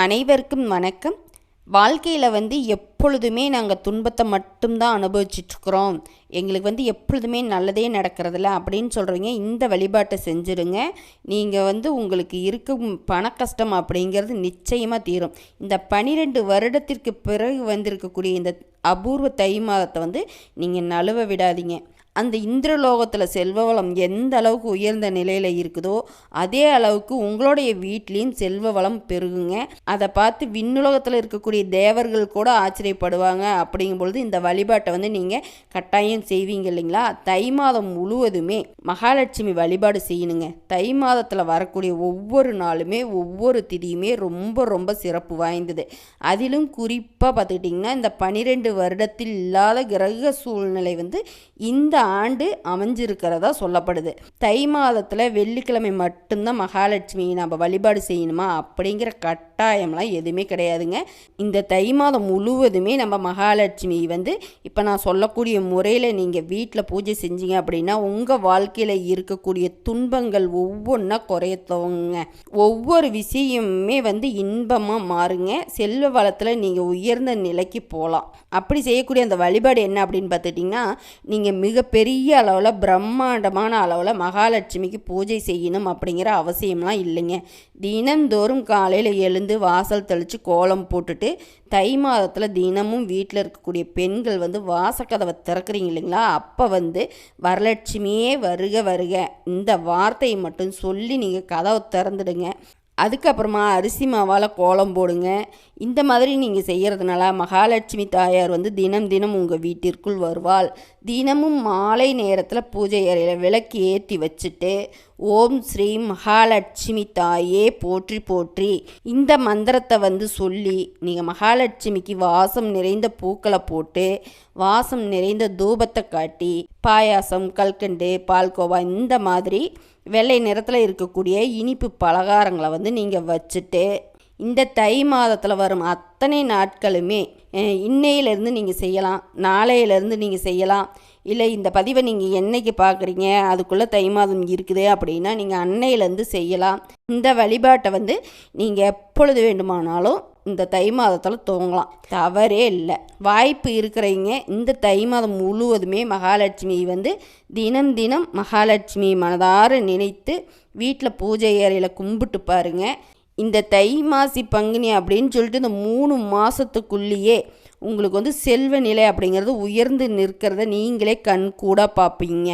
அனைவருக்கும் வணக்கம். வாழ்க்கையில் வந்து எப்பொழுதுமே நாங்கள் துன்பத்தை மட்டும்தான் அனுபவிச்சிட்ருக்குறோம். எங்களுக்கு வந்து எப்பொழுதுமே நல்லதே நடக்கிறதில்ல அப்படின்னு சொல்கிறீங்க இந்த வழிபாட்டை செஞ்சுருங்க. நீங்கள் வந்து உங்களுக்கு இருக்கும் பண கஷ்டம் அப்படிங்கிறது நிச்சயமாக தீரும். இந்த பனிரெண்டு வருடத்திற்கு பிறகு வந்திருக்கக்கூடிய இந்த அபூர்வ தை மாதத்தை வந்து நீங்கள் நழுவ விடாதீங்க. அந்த இந்திரலோகத்தில் செல்வ வளம் எந்த அளவுக்கு உயர்ந்த நிலையில் இருக்குதோ அதே அளவுக்கு உங்களுடைய வீட்லேயும் செல்வ வளம் பெருகுங்க. அதை பார்த்து விண்ணுலகத்தில் இருக்கக்கூடிய தேவர்கள் கூட ஆச்சரியப்படுவாங்க. அப்படிங்கும் பொழுது இந்த வழிபாட்டை வந்து நீங்கள் கட்டாயம் செய்வீங்க இல்லைங்களா? தை மாதம் முழுவதுமே மகாலட்சுமி வழிபாடு செய்யணுங்க. தை மாதத்தில் வரக்கூடிய ஒவ்வொரு நாளுமே ஒவ்வொரு திதியுமே ரொம்ப ரொம்ப சிறப்பு வாய்ந்தது. அதிலும் குறிப்பாக பார்த்துக்கிட்டிங்கன்னா இந்த பனிரெண்டு வருடத்தில் இல்லாத கிரக சூழ்நிலை வந்து இந்த ஆண்டு அமைஞ்சிருக்கிறதா சொல்லப்படுது. தை மாதத்தில் வெள்ளிக்கிழமை மட்டும்தான் மகாலட்சுமியை நம்ம வழிபாடு செய்யணுமா? அப்படிங்கிற கட்டாயம்லாம் எதுவுமே கிடையாதுங்க. இந்த தை மாதம் முழுவதுமே நம்ம மகாலட்சுமி வந்து இப்போ நான் சொல்லக்கூடிய முறையில் நீங்கள் வீட்டில் பூஜை செஞ்சீங்க அப்படின்னா உங்கள் வாழ்க்கையில் இருக்கக்கூடிய துன்பங்கள் ஒவ்வொன்றா குறைய துவங்குங்க ஒவ்வொரு விஷயமுமே வந்து இன்பமாக மாறுங்க. செல்வ வளத்தில் நீங்கள் உயர்ந்த நிலைக்கு போகலாம் அப்படி செய்யக்கூடிய அந்த வழிபாடு என்ன அப்படின்னு பார்த்துட்டிங்கன்னா நீங்கள் மிக பெரிய அளவில் பிரம்மாண்டமான அளவில் மகாலட்சுமிக்கு பூஜை செய்யணும் அப்படிங்கிற அவசியம்லாம் இல்லைங்க. தினந்தோறும் காலையில் எழுந்து வாசல் தெளித்து கோலம் போட்டுட்டு தை மாதத்தில் தினமும் வீட்டில் இருக்கக்கூடிய பெண்கள் வந்து வாசக்கதவை திறக்கிறீங்க இல்லைங்களா? அப்போ வந்து வரலட்சுமியே வருக வருக இந்த வார்த்தையை மட்டும் சொல்லி நீங்கள் கதவை திறந்துடுங்க. அதுக்கப்புறமா அரிசி மாவால் கோலம் போடுங்க. இந்த மாதிரி நீங்கள் செய்கிறதுனால மகாலட்சுமி தாயார் வந்து தினம் தினம் உங்கள் வீட்டிற்குள் வருவாள். தினமும் மாலை நேரத்தில் பூஜை அறையில் விளக்கு ஏற்றி வச்சுட்டு ஓம் ஸ்ரீ மகாலட்சுமி தாயே போற்றி போற்றி. இந்த மந்திரத்தை வந்து சொல்லி நீங்கள் மகாலட்சுமிக்கு வாசம் நிறைந்த பூக்களை போட்டு வாசம் நிறைந்த தூபத்தை காட்டி பாயாசம் கல்கண்டு பால்கோவா இந்த மாதிரி வெள்ளை நிறத்தில் இருக்கக்கூடிய இனிப்பு பலகாரங்களை வந்து நீங்கள் வச்சுட்டு இந்த தை மாதத்தில் வரும் அத்தனை நாட்களுமே இன்னையிலேருந்து நீங்கள் செய்யலாம் நாளையிலேருந்து நீங்கள் செய்யலாம். இல்லை இந்த பதிவை நீங்கள் என்னைக்கு பார்க்குறீங்க அதுக்குள்ளே தை மாதம் இருக்குது அப்படின்னா நீங்கள் அன்னையிலேருந்து செய்யலாம். இந்த வழிபாட்டை வந்து நீங்கள் எப்பொழுது வேண்டுமானாலும் இந்த தை மாதத்தில் தூங்கலாம் தவறே இல்லை. வாய்ப்பு இருக்கிறவங்க இந்த தை மாதம் முழுவதுமே மகாலட்சுமி வந்து தினம் தினம் மகாலட்சுமி மனதார நினைத்து வீட்டில் பூஜை அறையில் கும்பிட்டு பாருங்கள் இந்த தை மாசி பங்குனி அப்படின்னு சொல்லிட்டு இந்த மூணு மாதத்துக்குள்ளேயே உங்களுக்கு வந்து செல்வ நிலை அப்படிங்கிறது உயர்ந்து நிற்கிறத நீங்களே கண் கூட பார்ப்பீங்க.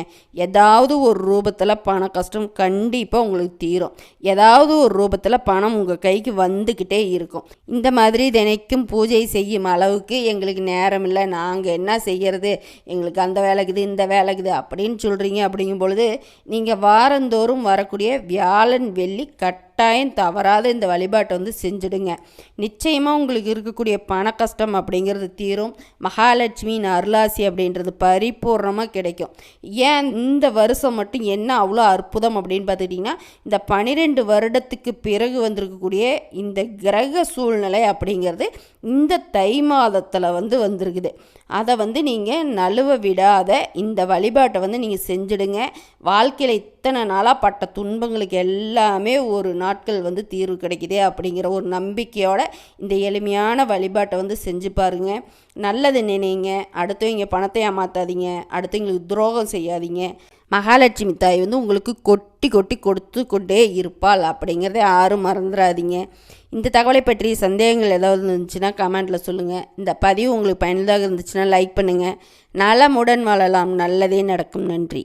ஏதாவது ஒரு ரூபத்தில் பண கஷ்டம் கண்டிப்பாக உங்களுக்கு தீரும். ஏதாவது ஒரு ரூபத்தில் பணம் உங்கள் கைக்கு வந்துக்கிட்டே இருக்கும். இந்த மாதிரி தினைக்கும் பூஜை செய்யும் அளவுக்கு எங்களுக்கு நேரம் இல்லை. நாங்கள் என்ன செய்கிறது எங்களுக்கு அந்த வேலைக்குது இந்த வேலைக்குது அப்படின்னு சொல்கிறீங்க அப்படிங்கும் பொழுது நீங்கள் வாரந்தோறும் வரக்கூடிய வியாழன் வெள்ளி கட் கட்டாயம் தவறாத இந்த வழிபாட்டை வந்து செஞ்சுடுங்க. நிச்சயமாக உங்களுக்கு இருக்கக்கூடிய பண கஷ்டம் அப்படிங்கிறது தீரும். மகாலட்சுமியின் அருளாசி அப்படின்றது பரிபூர்ணமாக கிடைக்கும். ஏன் இந்த வருஷம் மட்டும் என்ன அவ்வளோ அற்புதம் அப்படின்னு பார்த்துக்கிட்டிங்கன்னா இந்த பனிரெண்டு வருடத்துக்கு பிறகு வந்திருக்கக்கூடிய இந்த கிரக சூழ்நிலை அப்படிங்கிறது இந்த தை மாதத்தில் வந்து வந்திருக்குது. அதை வந்து நீங்கள் நழுவ விடாத இந்த வழிபாட்டை வந்து நீங்கள் செஞ்சுடுங்க. வாழ்க்கையில் இத்தனை நாளாக பட்ட துன்பங்களுக்கு எல்லாமே ஒரு நாட்கள் வந்து தீர்வு கிடைக்குதே அப்படிங்கிற ஒரு நம்பிக்கையோட இந்த எளிமையான வழிபாட்டை வந்து செஞ்சு பாருங்க. நல்லது நினைங்க. அடுத்தவங்க பணத்தை ஏமாற்றாதீங்க அடுத்தவங்களுக்கு துரோகம் செய்யாதீங்க. மகாலட்சுமி தாய் வந்து உங்களுக்கு கொட்டி கொட்டி கொடுத்து கொண்டே இருப்பாள். அப்படிங்கிறத யாரும் மறந்துடாதீங்க. இந்த தகவலை பற்றி சந்தேகங்கள் ஏதாவது இருந்துச்சுன்னா கமெண்ட்டில் சொல்லுங்கள் இந்த பதிவு உங்களுக்கு பயனுள்ளதாக இருந்துச்சுன்னா லைக் பண்ணுங்கள் நலமுடன் வாழலாம். நல்லதே நடக்கும். நன்றி.